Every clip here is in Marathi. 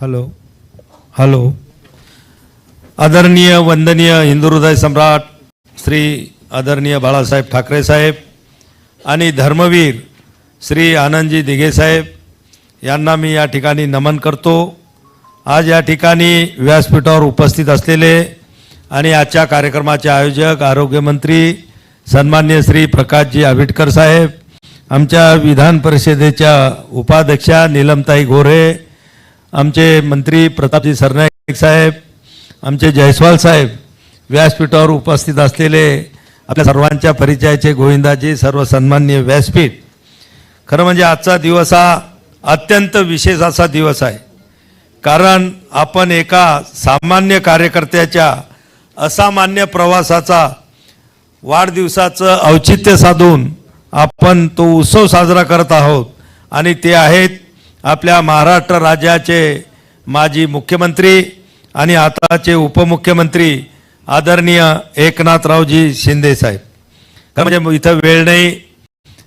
हॅलो हॅलो आदरणीय वंदनीय हिंदू हृदय सम्राट श्री आदरणीय बाळासाहेब ठाकरे साहेब आणि धर्मवीर श्री आनंदजी दिघे साहेब यांना मी या ठिकाणी नमन करतो आज या ठिकाणी व्यासपीठावर उपस्थित असलेले आणि आजच्या कार्यक्रमाचे आयोजक आरोग्यमंत्री सन्मान्य श्री प्रकाशजी आंबेडकर साहेब आमच्या विधान परिषदेच्या उपाध्यक्षा नीलमताई गोरे आमचे मंत्री प्रतापजी सरनाईक साहेब आमचे जयस्वाल साहेब व्यासपीठावर उपस्थित असलेले आपल्या सर्वांच्या परिचयाचे गोविंदाजी सर्व सन्मान्य व्यासपीठ. खरं म्हणजे आजचा दिवस हा अत्यंत विशेष असा दिवस आहे. कारण आपण एका सामान्य कार्यकर्त्याच्या असामान्य प्रवासाचा वाढदिवसाचं औचित्य साधून आपण तो उत्सव साजरा करत आहोत आणि ते आहेत आपल्या महाराष्ट्र राज्याचे माजी मुख्यमंत्री आणि आताचे उपमुख्यमंत्री आदरणीय एकनाथरावजी शिंदेसाहेब म्हणजे इथं वेळ नाही.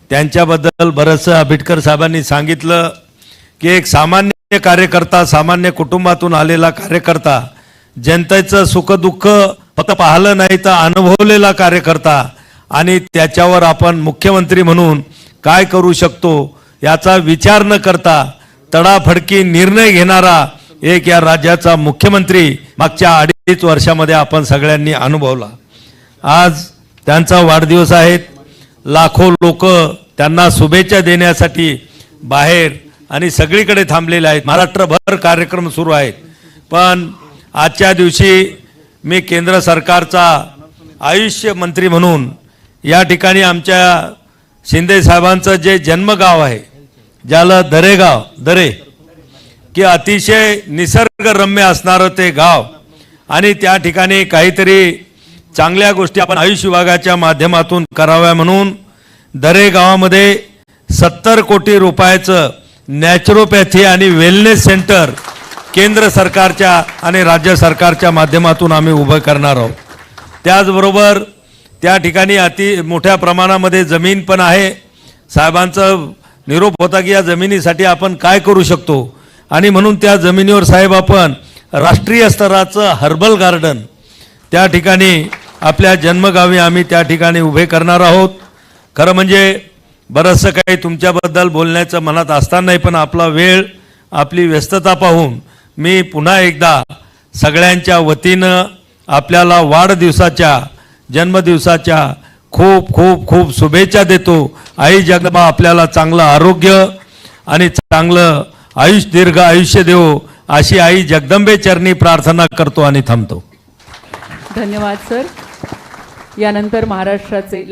त्यांच्याबद्दल बरंचसं आंबेडकर साहेबांनी सांगितलं की एक सामान्य कार्यकर्ता सामान्य कुटुंबातून आलेला कार्यकर्ता जनतेचं सुखदुःख फक्त पाहिलं नाही तर अनुभवलेला कार्यकर्ता आणि त्याच्यावर आपण मुख्यमंत्री म्हणून काय करू शकतो याचा विचार न करता तडाफडकी निर्णय घेणारा एक या राज्याचा मुख्यमंत्री मागच्या अडीच वर्षामध्ये आपण सगळ्यांनी अनुभवला. आज त्यांचा वाढदिवस आहेत लाखो लोक त्यांना शुभेच्छा देण्यासाठी बाहेर आणि सगळीकडे थांबलेले आहेत. महाराष्ट्रभर कार्यक्रम सुरू आहेत. पण आजच्या दिवशी मी केंद्र सरकारचा आयुष्य मंत्री म्हणून या ठिकाणी आमच्या शिंदे साहेबांचं जे जन्मगाव आहे ज्याला दरेगाव दरे की अतिशय निसर्गरम्य असणारं ते गाव. आणि त्या ठिकाणी काहीतरी चांगल्या गोष्टी आपण आयुष विभागाच्या माध्यमातून कराव्या म्हणून दरे गावामध्ये सत्तर कोटी रुपयाचं नॅचरोपॅथी आणि वेलनेस सेंटर केंद्र सरकारच्या आणि राज्य सरकारच्या माध्यमातून आम्ही उभं करणार आहोत. त्याचबरोबर त्या ठिकाणी अति मोठ्या प्रमाणामध्ये जमीन पण आहे. साहेबांचं निरोप होता की या जमिनीसाठी आपण काय करू शकतो? आणि म्हणून त्या जमिनीवर साहेब आपण राष्ट्रीय स्तराचं हर्बल गार्डन त्या ठिकाणी आपल्या जन्मगावी आम्ही त्या ठिकाणी उभे करणार आहोत. खरं म्हणजे बरंचसं काही तुमच्याबद्दल बोलण्याचं मनात असतानाही पण आपला वेळ आपली व्यस्तता पाहून मी पुन्हा एकदा सगळ्यांच्या वतीनं आपल्याला वाढदिवसाच्या जन्मदिवसाच्या खूप खूप खूप शुभेच्छा देतो. आई जगदंबा आपल्याला चांगलं आरोग्य आणि चांगलं आयुष्य दीर्घ आयुष्य देवो अशी आई जगदंबे चरणी प्रार्थना करतो आणि थांबतो. धन्यवाद सर. यानंतर महाराष्ट्राचे